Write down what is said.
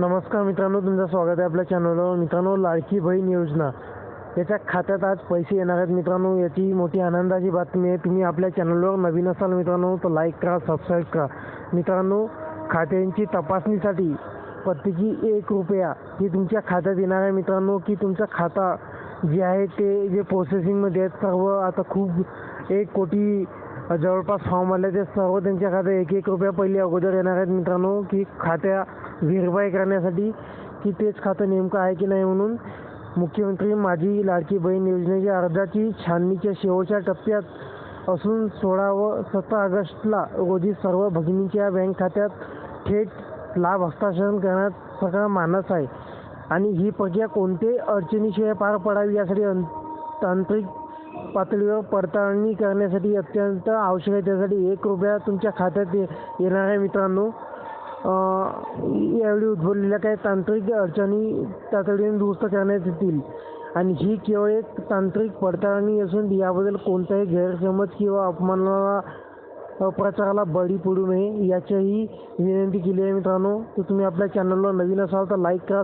नमस्कार मित्रांनो तुमचं स्वागत आहे आपल्या चॅनलवर मित्रांनो लाडकी बहीण योजना. याच्या खात्यात आज पैसे येणार आहेत मित्रांनो. याची मोठी आनंदाची बातमी आहे. तुम्ही आपल्या चॅनलवर नवीन असाल मित्रांनो तर लाईक करा सबस्क्राईब करा. मित्रांनो खात्यांची तपासणीसाठी प्रत्येकी एक रुपया ही तुमच्या खात्यात येणार आहे मित्रांनो की तुमचं खाता जे आहे ते जे प्रोसेसिंगमध्ये आहेत सर्व आता खूप एक कोटी जवळपास फॉर्म आले ते सर्व त्यांच्या खात्यात एक एक रुपया पहिले अगोदर येणार आहेत मित्रांनो की खात्या व्हेरीफाय करण्यासाठी की तेच खातं नेमकं आहे की नाही म्हणून. मुख्यमंत्री माझी लाडकी बहीण योजनेच्या अर्जाची छाननीच्या शेवटच्या टप्प्यात असून सोळा व सतरा ऑगस्टला रोजी सर्व भगिनीच्या बँक खात्यात थेट लाभ हस्तांतरण करण्यात सगळा मानस आहे. आणि ही प्रक्रिया कोणत्याही अडचणीशिवाय पार पडावी यासाठी तांत्रिक पातळीवर पडताळणी करण्यासाठी अत्यंत आवश्यक आहे. त्यासाठी एक रुपया तुमच्या खात्यात ये येणार आहे मित्रांनो. यावेळी उद्भवलेल्या काही तांत्रिक अडचणी तातडीने दुरुस्त करण्यात येतील. आणि ही केवळ एक तांत्रिक पडताळणी असून याबद्दल कोणताही गैरसमज किंवा अपमानाला प्रचाराला बळी पडू नये याचीही विनंती केली आहे मित्रांनो. तर तुम्ही आपल्या चॅनलला नवीन असाल तर लाईक करा.